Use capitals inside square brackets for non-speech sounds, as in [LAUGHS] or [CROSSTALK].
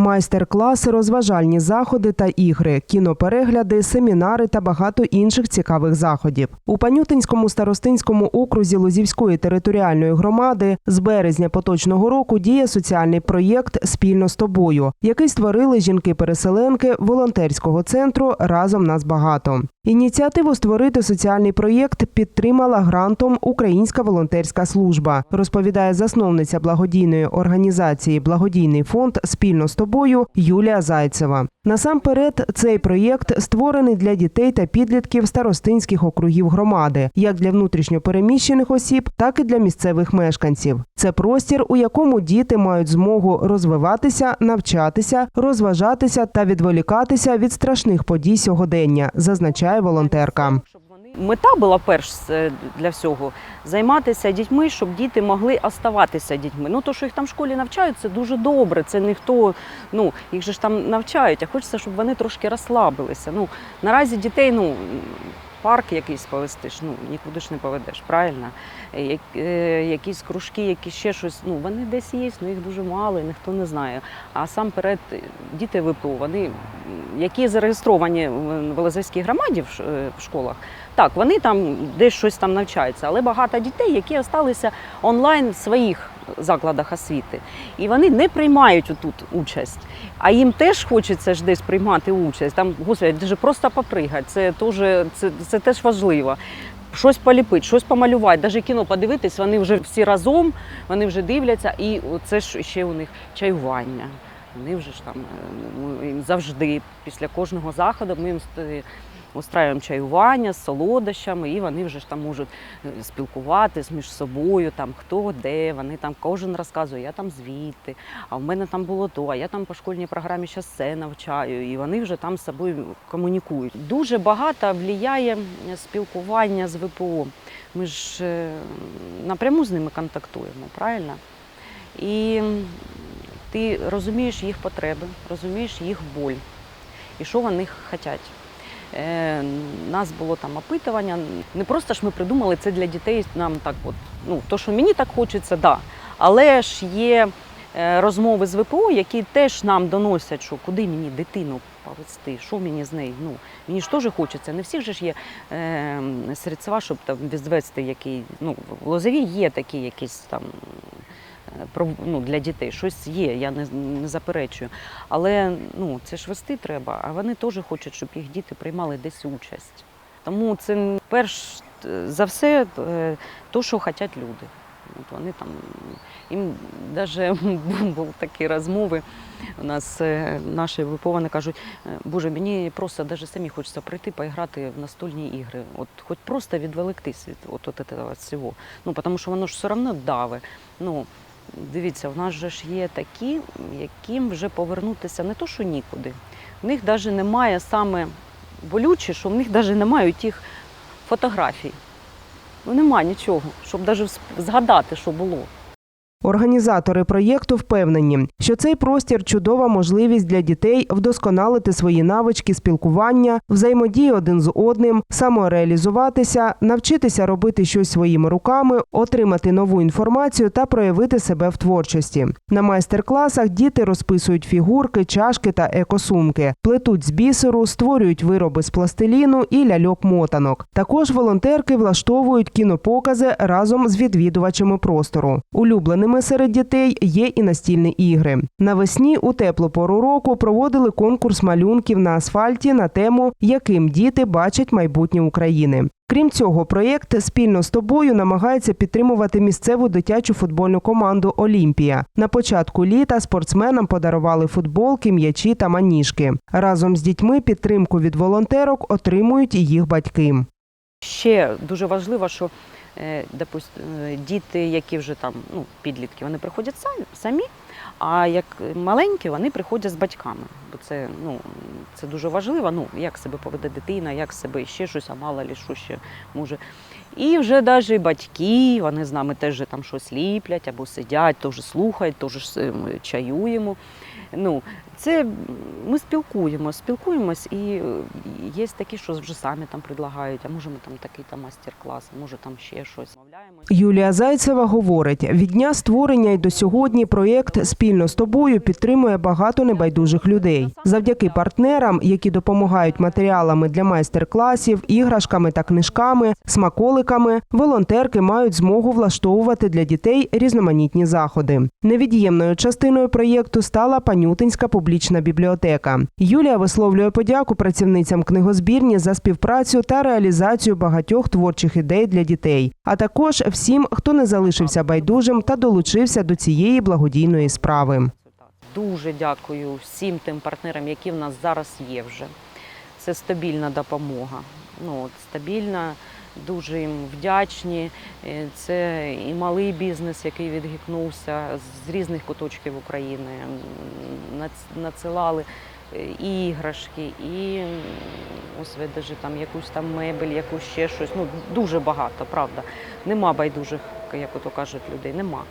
Майстер-класи, розважальні заходи та ігри, кіноперегляди, семінари та багато інших цікавих заходів. У Панютинському старостинському окрузі Лозівської територіальної громади з березня поточного року діє соціальний проєкт Спільно з тобою, який створили жінки-переселенки волонтерського центру Разом нас багато. Ініціативу створити соціальний проєкт підтримала грантом Українська волонтерська служба, розповідає засновниця благодійної організації Благодійний фонд Спільно з тобою Юлія Зайцева. Насамперед, цей проєкт створений для дітей та підлітків старостинських округів громади, як для внутрішньопереміщених осіб, так і для місцевих мешканців. Це простір, у якому діти мають змогу розвиватися, навчатися, розважатися та відволікатися від страшних подій сьогодення, зазначає волонтерка. Мета була перш е, для всього займатися дітьми, щоб діти могли оставатися дітьми. Ну то, що їх там в школі навчають, це дуже добре. Це ніхто, ну їх же ж там навчають, а хочеться, щоб вони трошки розслабилися. Ну наразі дітей, ну парк якийсь повести ж, ну нікуди ж не поведеш, правильно? Е, е, Якісь кружки, якісь ще щось. Ну вони десь є, але їх дуже мало, і ніхто не знає. А сам перед діти ВПО, вони які зареєстровані в в громаді в е, школах. Так, вони там десь щось там навчаються, але багато дітей, які залишилися онлайн своїх закладах освіти. І вони не приймають тут участь. А їм теж хочеться ж десь приймати участь. Там, господи, просто попригати. Це теж, це, це теж важливо. Щось поліпити, щось помалювати, навіть кіно подивитись, вони вже всі разом, вони вже дивляться, і це ж ще у них чаювання. Вони вже ж там е, їм завжди після кожного заходу ми їм ст- чаювання з солодощами, і вони вже ж там можуть е, спілкуватись між собою, там хто де, вони там кожен розказує, я там звідти, а в мене там було то, а я там по школьній програмі зараз це навчаю, і вони вже там з собою комунікують. Дуже багато впливає спілкування з ВПО. Ми ж е, напряму з ними контактуємо, правильно? І ти розумієш їх потреби, розумієш їх боль і що вони хочуть. Е, нас було там опитування. Не просто ж ми придумали це для дітей. Нам так, от ну то, що мені так хочеться, да. Але ж є е, розмови з ВПО, які теж нам доносять, що куди мені дитину повести, що мені з нею. Ну мені ж теж хочеться. Не всіх же ж є е, средства, щоб там відвести який. Ну в Лозові є такі якісь там. Ну, для дітей щось є, я не, не заперечую. Але ну, це ж вести треба, а вони теж хочуть, щоб їх діти приймали десь участь. Тому це перш е, за все е, то, що хочуть люди. От вони там, їм навіть [LAUGHS] були такі розмови. У нас е, наші виповані кажуть, «Е, Боже, мені просто навіть самі хочеться прийти поіграти в настольні ігри. От хоч просто відволіктись від от, от всього. Ну, тому що воно ж все одно даве. Ну, Дивіться, в нас же ж є такі, яким вже повернутися не то, що нікуди. В них навіть немає саме болюче, що в них навіть немає тих фотографій. Ну нема нічого, щоб навіть згадати, що було. Організатори проєкту впевнені, що цей простір чудова можливість для дітей вдосконалити свої навички спілкування, взаємодії один з одним, самореалізуватися, навчитися робити щось своїми руками, отримати нову інформацію та проявити себе в творчості. На майстер-класах діти розписують фігурки, чашки та екосумки, плетуть з бісеру, створюють вироби з пластиліну і ляльок-мотанок. Також волонтерки влаштовують кінопокази разом з відвідувачами простору. Улюбленими серед дітей є і настільні ігри. Навесні у теплу пору року проводили конкурс малюнків на асфальті на тему Яким діти бачать майбутнє України. Крім цього, проєкт спільно з тобою намагається підтримувати місцеву дитячу футбольну команду Олімпія. На початку літа спортсменам подарували футболки, м'ячі та маніжки. Разом з дітьми підтримку від волонтерок отримують і їх батьки. Ще дуже важливо, що діти, які вже там ну, підлітки, вони приходять самі, самі, а як маленькі, вони приходять з батьками. Бо це, ну, це дуже важливо, ну, як себе поведе дитина, як себе ще щось, а мало лі що ще може. І вже навіть батьки, вони з нами теж там щось ліплять або сидять, теж слухають, теж е, чаюємо. Ну, це ми спілкуємося, спілкуємось, і е, є такі, що вже самі там предлагають, а може ми там такий там майстер-клас, може там ще щось. Юлія Зайцева говорить: від дня створення й до сьогодні проєкт спільно з тобою підтримує багато небайдужих людей. Завдяки партнерам, які допомагають матеріалами для майстер-класів, іграшками та книжками, смаколиками, волонтерки мають змогу влаштовувати для дітей різноманітні заходи. Невід'ємною частиною проєкту стала Панютинська публічна бібліотека. Юлія висловлює подяку працівницям книгозбірні за співпрацю та реалізацію багатьох творчих ідей для дітей, а також всім, хто не залишився байдужим та долучився до цієї благодійної справи. Дуже дякую всім тим партнерам, які в нас зараз є вже. Це стабільна допомога. Ну, от, стабільна, дуже їм вдячні. Е, Це і малий бізнес, який відгукнувся з різних куточків України. Надсилали е, і іграшки, і м, ось ви даже там якусь там мебель, якусь ще щось. Ну, дуже багато, правда. Нема байдужих, як ото кажуть людей, нема.